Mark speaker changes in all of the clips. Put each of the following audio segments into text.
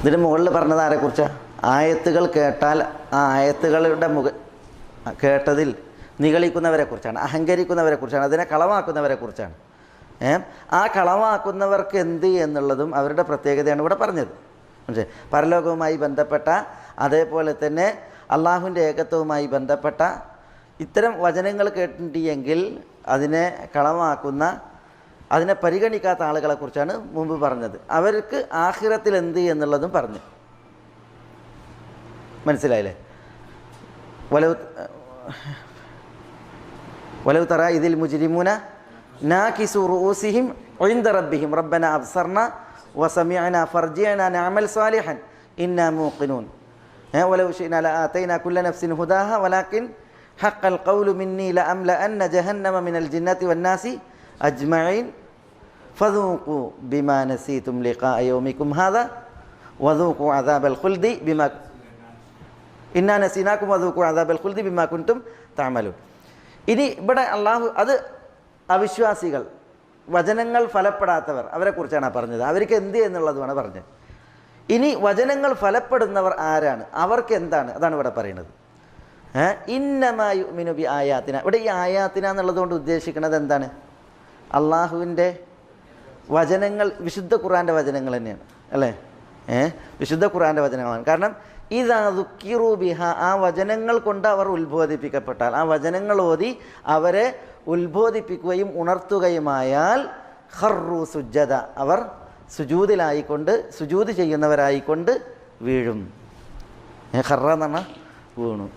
Speaker 1: ഇതിന് മുകളിൽ പറഞ്ഞത് ആരെക്കുറിച്ചാണ് ആയത്തുകൾ കേട്ടാൽ ആ ആയത്തുകളുടെ മുഖ കേട്ടതിൽ നിഗളിക്കുന്നവരെ കുറിച്ചാണ് അഹങ്കരിക്കുന്നവരെ കുറിച്ചാണ് അതിനെ കളവാക്കുന്നവരെ കുറിച്ചാണ്. ഏ? ആ കളവാക്കുന്നവർക്ക് എന്ത് എന്നുള്ളതും അവരുടെ പ്രത്യേകതയാണ് ഇവിടെ പറഞ്ഞത്. പക്ഷേ പരലോകവുമായി ബന്ധപ്പെട്ട അതേപോലെ തന്നെ അള്ളാഹുവിന്റെ ഏകത്വവുമായി ബന്ധപ്പെട്ട ഇത്തരം വചനങ്ങൾ കേട്ടിട്ടുണ്ടെങ്കിൽ അതിനെ കളവാക്കുന്ന അതിനെ പരിഗണിക്കാത്ത ആളുകളെക്കുറിച്ചാണ് മുമ്പ് പറഞ്ഞത് അവർക്ക് ആഹിറത്തിൽ എന്ത് എന്നുള്ളതും പറഞ്ഞു മനസ്സിലായില്ലേ വലവ് വലവ് തറ ഇതിൽ മുജിരിമുന നാക്കിസു റൂസിഹിം ഒഴിന്ത റബ്ബിഹിം റബ്ബന അബ്സർന വസമിഅന ഫർജിഅന നഅമൽ സാലിഹൻ ഇന്നാ മൂഖിനൂൻ ولو شئنا لآتينا كل نفس هداها ولكن حق القول مني لأملأن جهنم من الجنة والناس أجمعين فذوقوا بما نسيتم لقاء يومكم ഹാദ وذوقوا അദാബൽ ഖുൽദി ബിമാ ഇന്നാ നസീനാക്കും وذوقوا അദാബൽ ഖുൽദി ബിമാ كنتم تعملون ഇനി ഇവിടെ അള്ളാഹു അത് അവിശ്വാസികൾ വചനങ്ങൾ ഫലപ്പെടാത്തവർ അവരെക്കുറിച്ചാണ് പറഞ്ഞത്. അവർക്ക് എന്ത് എന്നുള്ളതുമാണ് പറഞ്ഞത്. ഇനി വചനങ്ങൾ ഫലപ്പെടുന്നവർ ആരാണ്? അവർക്ക് എന്താണ്? അതാണ് ഇവിടെ പറയുന്നത്. ഇന്നമായു മിനുബി ആയാത്തിന. ഇവിടെ ഈ ആയാത്തിന എന്നുള്ളതുകൊണ്ട് ഉദ്ദേശിക്കുന്നത് എന്താണ്? അള്ളാഹുവിന്റെ വചനങ്ങൾ വിശുദ്ധ ഖുറാന്റെ വചനങ്ങൾ തന്നെയാണ് അല്ലേ? ഏ? വിശുദ്ധ ഖുറാന്റെ വചനങ്ങളാണ്. കാരണം ഇതാ ദുഃഖിറു ബിഹ ആ വചനങ്ങൾ കൊണ്ട് അവർ ഉത്ബോധിപ്പിക്കപ്പെട്ടാൽ ആ വചനങ്ങൾ ഓതി അവരെ ഉത്ബോധിപ്പിക്കുകയും ഉണർത്തുകയുമായാൽ ഹർറു സുജത അവർ സുജൂതിലായിക്കൊണ്ട് സുജൂത് ചെയ്യുന്നവരായിക്കൊണ്ട് വീഴും. ഏ ഹറ എന്ന് പറഞ്ഞാൽ വീണു.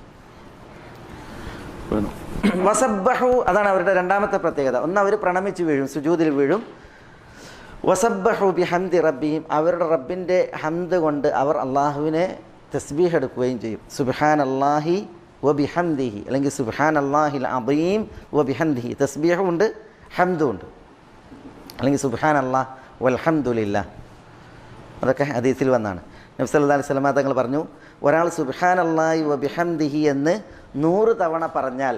Speaker 1: വീണു. വസബ്ബഹു അതാണ് അവരുടെ രണ്ടാമത്തെ പ്രത്യേകത. ഒന്ന് അവർ പ്രണമിച്ച് വീഴും സുജൂതിൽ വീഴും. വസബ്ബഹു ബി ഹംദി റബ്ബിയും അവരുടെ റബ്ബിന്റെ ഹന്ത് കൊണ്ട് അവർ അള്ളാഹുവിനെ തസ്ബീഹ് എടുക്കുകയും ചെയ്യും. സുബ്ഹാൻ അള്ളാഹി വ ബിഹന്ദിഹി അല്ലെങ്കിൽ സുബ്ഹാൻ അള്ളാഹിൽ അബീം വ ബിഹന്ദിഹി തസ്ബീഹും ഉണ്ട് ഹംദും ഉണ്ട്. അല്ലെങ്കിൽ സുബ്ഹാൻ അള്ളാഹ് വൽഹംദുലില്ല അതൊക്കെ ഹദീസിൽ വന്നാണ്. നബ്സല്ലാ അലൈഹി സ്വലമ തങ്ങൾ പറഞ്ഞു ഒരാൾ സുബ്ഹാൻ അള്ളാഹി വ ബിഹംദിഹി എന്ന് നൂറ് തവണ പറഞ്ഞാൽ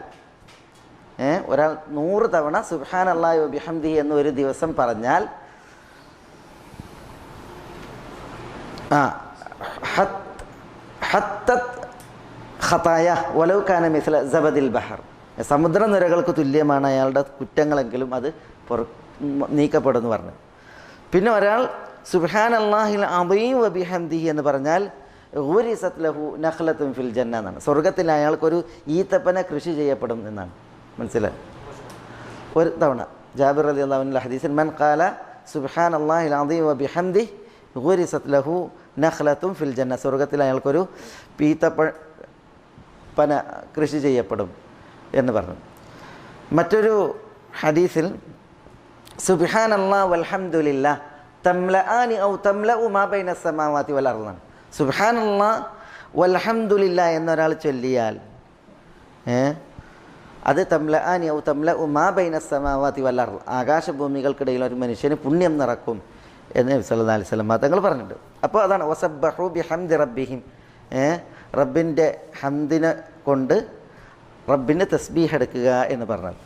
Speaker 1: ഒരാൾ നൂറ് തവണ സുബ്ഹാൻ അള്ളാഹി വ ബിഹംദിഹി എന്ന് ഒരു ദിവസം പറഞ്ഞാൽ ബഹർ. സമുദ്രനിരകൾക്ക് തുല്യമാണ് അയാളുടെ കുറ്റങ്ങളെങ്കിലും അത് പുറ നീക്കപ്പെടുമെന്ന് പറഞ്ഞു. പിന്നെ ഒരാൾ സുബാൻ അള്ളാഹിൽ അബീം വബിഹംദിഹി എന്ന് പറഞ്ഞാൽ ഊരിസത് ലഹു നഹ്ലത്തും ഫിൽ ജന്ന എന്നാണ്. സ്വർഗത്തിൽ അയാൾക്കൊരു ഈത്തപ്പന കൃഷി ചെയ്യപ്പെടും എന്നാണ്. മനസ്സിലായി ഒരു തവണ ജാബിർ അലി അള്ളാഹുവിന്റെ ഹദീസൻ മൻ കാല സുബാൻ അള്ളാഹിൽ അദീം വബിഹംദി ഊരിസത്ത് ലഹു നഖ്ലത്തും ഫിൽ ജന്ന സ്വർഗത്തിൽ അയാൾക്കൊരു പീത്തപ്പ പന കൃഷി ചെയ്യപ്പെടും എന്ന് പറഞ്ഞു. മറ്റൊരു ഹദീസിൽ സുബിഹാൻ അള്ളാ വൽഹമുല്ല തംല ആനി ഔ തംല ഉമാ ബൈന സമാവാത്തി വലർന്നാണ് സുബിഹാൻ അള്ളാ വൽഹമുല്ല എന്നൊരാൾ ചൊല്ലിയാൽ അത് തംല ആനി ഔ തംല ഉമാ ബൈന സമാവാത്തി വലർ ആകാശഭൂമികൾക്കിടയിൽ ഒരു മനുഷ്യന് പുണ്യം നിറക്കും. എന്ന് നബി സല്ലല്ലാഹു അലൈഹി സ്വലം തങ്ങൾ പറഞ്ഞിട്ടുണ്ട്. അപ്പോൾ അതാണ് വസബ്ബഹു ബി ഹംദി റബ്ബിഹിം റബ്ബിന്റെ ഹംദിനെ കൊണ്ട് റബ്ബിന്റെ തസ്ബീഹ് എടുക്കുക എന്ന് പറഞ്ഞത്